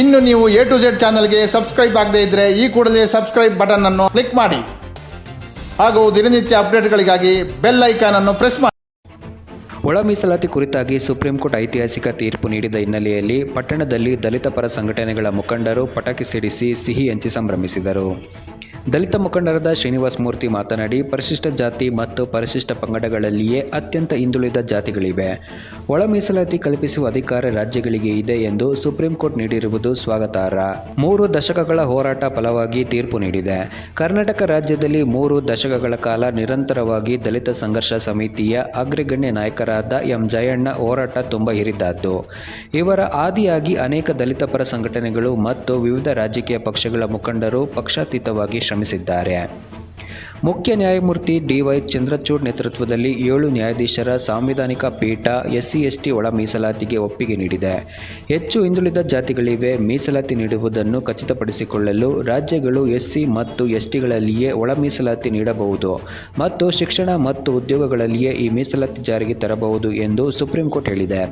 ಇನ್ನು ನೀವು A to Z ಚಾನಲ್ಗೆ ಸಬ್ಸ್ಕ್ರೈಬ್ ಆಗದೇ ಇದ್ರೆ ಈ ಕೂಡಲೇ ಸಬ್ಸ್ಕ್ರೈಬ್ ಬಟನ್ ಅನ್ನು ಕ್ಲಿಕ್ ಮಾಡಿ. ಹಾಗೂ ದಿನನಿತ್ಯ ಅಪ್ಡೇಟ್ಗಳಿಗಾಗಿ ಬೆಲ್ ಐಕಾನ್ ಅನ್ನು ಪ್ರೆಸ್ ಮಾಡಿ. ಒಳ ಮೀಸಲಾತಿ ಕುರಿತಾಗಿ ಸುಪ್ರೀಂ ಕೋರ್ಟ್ ಐತಿಹಾಸಿಕ ತೀರ್ಪು ನೀಡಿದ ಹಿನ್ನೆಲೆಯಲ್ಲಿ ಪಟ್ಟಣದಲ್ಲಿ ದಲಿತ ಪರ ಸಂಘಟನೆಗಳ ಮುಖಂಡರು ಪಟಾಕಿ ಸಿಡಿಸಿ ಸಿಹಿ ಹಂಚಿ ಸಂಭ್ರಮಿಸಿದರು. ದಲಿತ ಮುಖಂಡರಾದ ಶ್ರೀನಿವಾಸ ಮೂರ್ತಿ ಮಾತನಾಡಿ, ಪರಿಶಿಷ್ಟ ಜಾತಿ ಮತ್ತು ಪರಿಶಿಷ್ಟ ಪಂಗಡಗಳಲ್ಲಿಯೇ ಅತ್ಯಂತ ಹಿಂದುಳಿದ ಜಾತಿಗಳಿವೆ. ಒಳ ಮೀಸಲಾತಿ ಕಲ್ಪಿಸುವ ಅಧಿಕಾರ ರಾಜ್ಯಗಳಿಗೆ ಇದೆ ಎಂದು ಸುಪ್ರೀಂ ಕೋರ್ಟ್ ನೀಡಿರುವುದು ಸ್ವಾಗತಾರ್ಹ. ಮೂರು ದಶಕಗಳ ಹೋರಾಟ ಫಲವಾಗಿ ತೀರ್ಪು ನೀಡಿದೆ. ಕರ್ನಾಟಕ ರಾಜ್ಯದಲ್ಲಿ ಮೂರು ದಶಕಗಳ ಕಾಲ ನಿರಂತರವಾಗಿ ದಲಿತ ಸಂಘರ್ಷ ಸಮಿತಿಯ ಅಗ್ರಗಣ್ಯ ನಾಯಕರಾದ ಎಂ ಜಯಣ್ಣ ಹೋರಾಟ ತುಂಬ ಹಿರಿದಾದ್ದು. ಇವರ ಆದಿಯಾಗಿ ಅನೇಕ ದಲಿತ ಪರ ಸಂಘಟನೆಗಳು ಮತ್ತು ವಿವಿಧ ರಾಜಕೀಯ ಪಕ್ಷಗಳ ಮುಖಂಡರು ಪಕ್ಷಾತೀತವಾಗಿ ಶ್ರಮಿಸಿದ್ದಾರೆ. ಮುಖ್ಯ ನ್ಯಾಯಮೂರ್ತಿ ಡಿವೈ ಚಂದ್ರಚೂಡ್ ನೇತೃತ್ವದಲ್ಲಿ ಏಳು ನ್ಯಾಯಾಧೀಶರ ಸಾಂವಿಧಾನಿಕ ಪೀಠ ಎಸ್ಸಿ, ಎಸ್ಟಿ ಒಳ ಮೀಸಲಾತಿಗೆ ಒಪ್ಪಿಗೆ ನೀಡಿದೆ. ಹೆಚ್ಚು ಹಿಂದುಳಿದ ಜಾತಿಗಳಿವೆ, ಮೀಸಲಾತಿ ನೀಡುವುದನ್ನು ಖಚಿತಪಡಿಸಿಕೊಳ್ಳಲು ರಾಜ್ಯಗಳು ಎಸ್ಸಿ ಮತ್ತು ಎಸ್ಟಿಗಳಲ್ಲಿಯೇ ಒಳ ಮೀಸಲಾತಿ ನೀಡಬಹುದು ಮತ್ತು ಶಿಕ್ಷಣ ಮತ್ತು ಉದ್ಯೋಗಗಳಲ್ಲಿಯೇ ಈ ಮೀಸಲಾತಿ ಜಾರಿಗೆ ತರಬಹುದು ಎಂದು ಸುಪ್ರೀಂ ಕೋರ್ಟ್ ಹೇಳಿದೆ.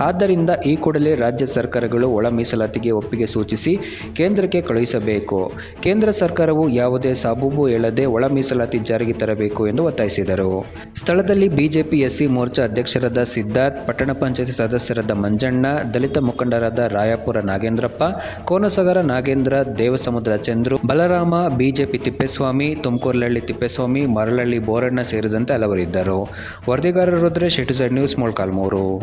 ಆದ್ದರಿಂದ ಈ ಕೂಡಲೇ ರಾಜ್ಯ ಸರ್ಕಾರಗಳು ಒಳ ಮೀಸಲಾತಿಗೆ ಒಪ್ಪಿಗೆ ಸೂಚಿಸಿ ಕೇಂದ್ರಕ್ಕೆ ಕಳುಹಿಸಬೇಕು. ಕೇಂದ್ರ ಸರ್ಕಾರವು ಯಾವುದೇ ಸಾಬೂಬು ಹೇಳದೆ ಒಳ ಜಾರಿಗೆ ತರಬೇಕು ಎಂದು ಒತ್ತಾಯಿಸಿದರು. ಸ್ಥಳದಲ್ಲಿ ಬಿಜೆಪಿ ಎಸ್ಸಿ ಮೋರ್ಚಾ ಅಧ್ಯಕ್ಷರಾದ ಸಿದ್ಧಾರ್ಥ್, ಪಟ್ಟಣ ಪಂಚಾಯತ್ ಸದಸ್ಯರಾದ ಮಂಜಣ್ಣ, ದಲಿತ ಮುಖಂಡರಾದ ರಾಯಾಪುರ ನಾಗೇಂದ್ರಪ್ಪ, ಕೋನಸಗರ ನಾಗೇಂದ್ರ, ದೇವಸಮುದ್ರ ಚಂದ್ರು, ಬಲರಾಮ, ಬಿಜೆಪಿ ತಿಪ್ಪೇಸ್ವಾಮಿ ತುಮಕೂರ್ಲಹಳ್ಳಿ ತಿಪ್ಪೇಸ್ವಾಮಿ, ಮರಳಹಳ್ಳಿ ಬೋರಣ್ಣ ಸೇರಿದಂತೆ ಹಲವರಿದ್ದರು. ವರದಿಗಾರರು Rudresh A to Z news Molakalmuru.